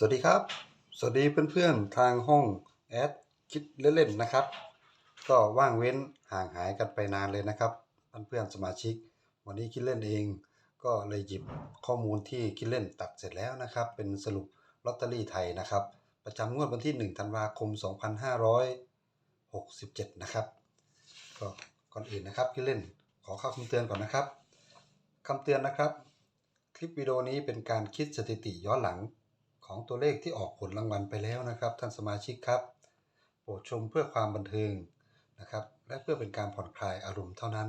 สวัสดีครับ สวัสดีเพื่อนๆทางห้องแอดคิดเล่นๆนะครับ ก็ว่างเว้นห่างหายกันไปนานเลยนะครับเพื่อนๆสมาชิก วันนี้คิดเล่นเอง ก็เลยหยิบข้อมูลที่คิดเล่นตัดเสร็จแล้วนะครับ เป็นสรุปลอตเตอรี่ไทยนะครับ ประจำงวดวันที่ 1 ธันวาคม 2567 นะครับ ก็ก่อนอื่นนะครับคิดเล่นขอข้าคำเตือนก่อนนะครับคำเตือนนะครับ คลิปวิดีโอนี้เป็นการคิดสถิติย้อนหลัง ของตัวเลขที่ออกผลรางวัลไปแล้วนะครับ ท่านสมาชิกครับ โปรดชมเพื่อความบันเทิงนะครับ และเพื่อเป็นการผ่อนคลายอารมณ์เท่านั้น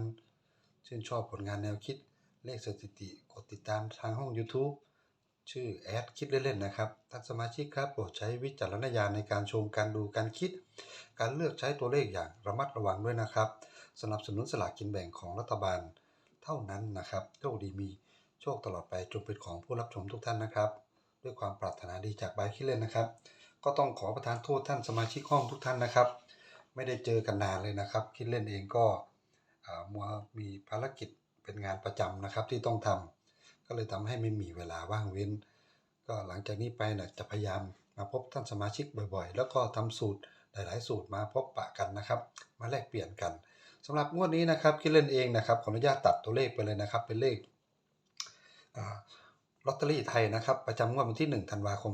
ชื่นชอบผลงานแนวคิดเลขสถิติกดติดตามทางห้อง YouTube ชื่อแอดคิดเล่นๆนะครับ ท่านสมาชิกครับโปรดใช้วิจารณญาณในการชมการดูการคิด การเลือกใช้ตัวเลขอย่างระมัดระวังด้วยนะครับ สนับสนุนสลากกินแบ่งของรัฐบาลเท่านั้นนะครับโชคดีมีโชคตลอดไปจงเป็นของผู้รับชมทุกท่านนะครับ ด้วยความปรารถนาดีจากบายคิดเล่นนะครับ ก็ต้องขอประทานโทษท่านสมาชิกห้องทุกท่านนะครับ ไม่ได้เจอกันนานเลยนะครับ คิดเล่นเองก็มัวมีภารกิจเป็นงานประจำนะครับที่ต้องทำก็เลยทำให้ไม่มีเวลาว่างเว้น ก็หลังจากนี้ไปนะจะพยายามมาพบท่านสมาชิกบ่อยๆ แล้วก็ทำสูตรหลายๆ สูตรมาพบปะกันนะครับ มาแลกเปลี่ยนกันสำหรับงวดนี้นะครับคิดเล่นเองนะครับขออนุญาตตัดตัวเลขไปเลยนะครับเป็นเลขอ่า ลอตเตอรี่ไทยนะครับ ประจำงวดวันที่ 1 ธันวาคม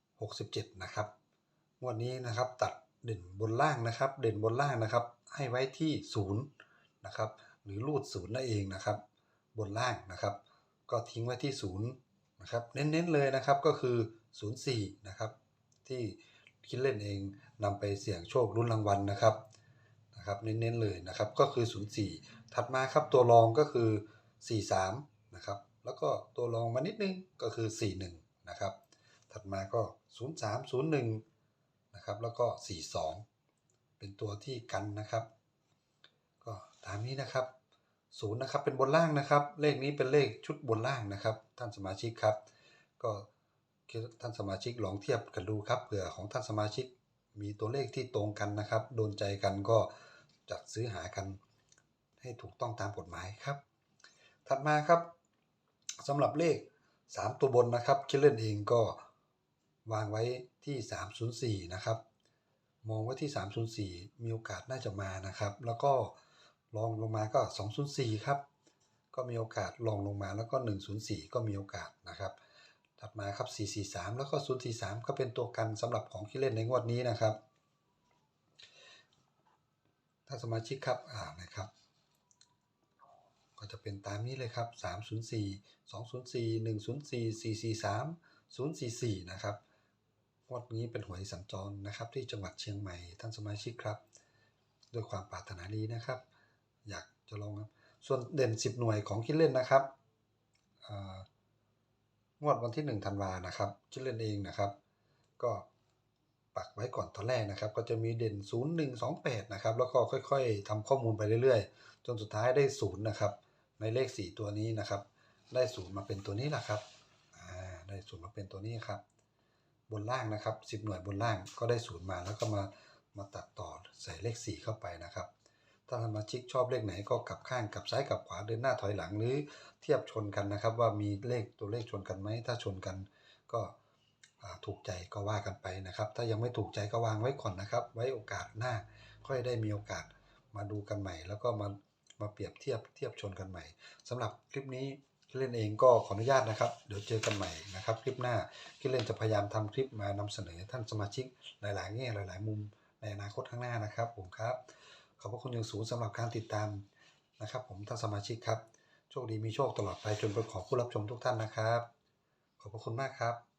2567 นะครับ งวดนี้นะครับตัดเด่นบนล่างนะครับ เด่นบนล่างนะครับ ให้ไว้ที่0นะครับ หรือรูดศูนย์นั่นเองนะครับ บนล่างนะครับ ก็ทิ้งไว้ที่0นะครับ เน้นๆเลยนะครับก็คือ 04 นะครับ ที่คิดเล่นเองนำไปเสี่ยงโชคลุ้นรางวัลนะครับนะครับเน้นๆเลยนะครับก็คือ 04 ถัดมาครับตัวรองก็คือ 43 นะครับ แล้วก็ตัวรองมานิดนึงก็คือ 41 นะครับ ถัดมาก็ 03 01 นะครับ แล้วก็ 42 เป็นตัวที่กันนะครับ ก็ตามนี้นะครับศูนย์นะครับเป็นบนล่างนะครับ เลขนี้เป็นเลขชุดบนล่างนะครับ ท่านสมาชิกครับ ก็ท่านสมาชิกลองเทียบกันดูครับเผื่อของท่านสมาชิกมีตัวเลขที่ตรงกันนะครับ โดนใจกันก็จัดซื้อหากันให้ถูกต้องตามกฎหมายครับ ถัดมาครับ สำหรับเลข 3 ตัวบนนะครับคิดเล่นเองก็วางไว้ที่ 304 นะครับ มองไว้ที่ 304 มีโอกาสน่าจะมานะครับ แล้วก็ลองลงมาก็ 204 ครับ ก็มีโอกาสลองลงมาแล้วก็ 104 ก็มีโอกาสนะครับ ถัดมาครับ 443 แล้วก็ 043 ก็เป็นตัวกันสำหรับของที่เล่นในงวดนี้นะครับ ถ้าสมาชิกครับอ่านะครับ ก็จะเป็นตามนี้เลยครับ 304 204 104 443 044 นะครับงวดนี้เป็นหวยสัญจรนะครับ ที่จังหวัดเชียงใหม่ท่านสมาชิกครับ ด้วยความปรารถนาดีนะครับ อยากจะลองครับ ส่วนเด่น 10 หน่วยของคิดเล่นนะครับงวดวันที่ 1 ธันวานะครับ คิดเล่นเองนะครับ ก็ปักไว้ก่อนตอนแรกนะครับ ก็จะมีเด่น 0 1 2 8 นะครับ แล้วก็ค่อย ๆทำข้อมูลไปเรื่อยๆ จนสุดท้ายได้ 0 นะครับ ในเลข 4 ตัวนี้นะครับ ได้0มาเป็นตัวนี้แหละครับอ่าได้0มาเป็นตัวนี้ครับ บนล่างนะครับ 10 หน่วยบนล่างก็ได้0มาแล้วก็มามาตัดต่อใส่เลข 4 เข้าไปนะครับ ถ้าสมาชิกชอบเลขไหนก็กลับข้างกลับซ้ายกลับขวาเดินหน้าถอยหลังหรือเทียบชนกันนะครับ ว่ามีเลขตัวเลขชนกันไหมถ้าชนกันก็ถูกใจก็ว่ากันไปนะครับ ถ้ายังไม่ถูกใจก็วางไว้ก่อนนะครับ ไว้โอกาสหน้าค่อยได้มีโอกาสมาดูกันใหม่ แล้วก็มา มาเปรียบเทียบเทียบชนกันใหม่สำหรับคลิปนี้คิดเล่นเองก็ขออนุญาตนะครับ เดี๋ยวเจอกันใหม่นะครับคลิปหน้าคิดเล่นจะพยายามทำคลิปมานำเสนอท่านสมาชิกหลายๆแง่หลาย ๆ มุมในอนาคตข้างหน้านะครับผมครับขอบพระคุณอย่างสูงสำหรับการติดตามนะครับ ผมท่านสมาชิกครับโชคดีมีโชคตลอดไปจนเป็นของผู้รับชมทุกท่านนะครับ ขอบพระคุณมากครับ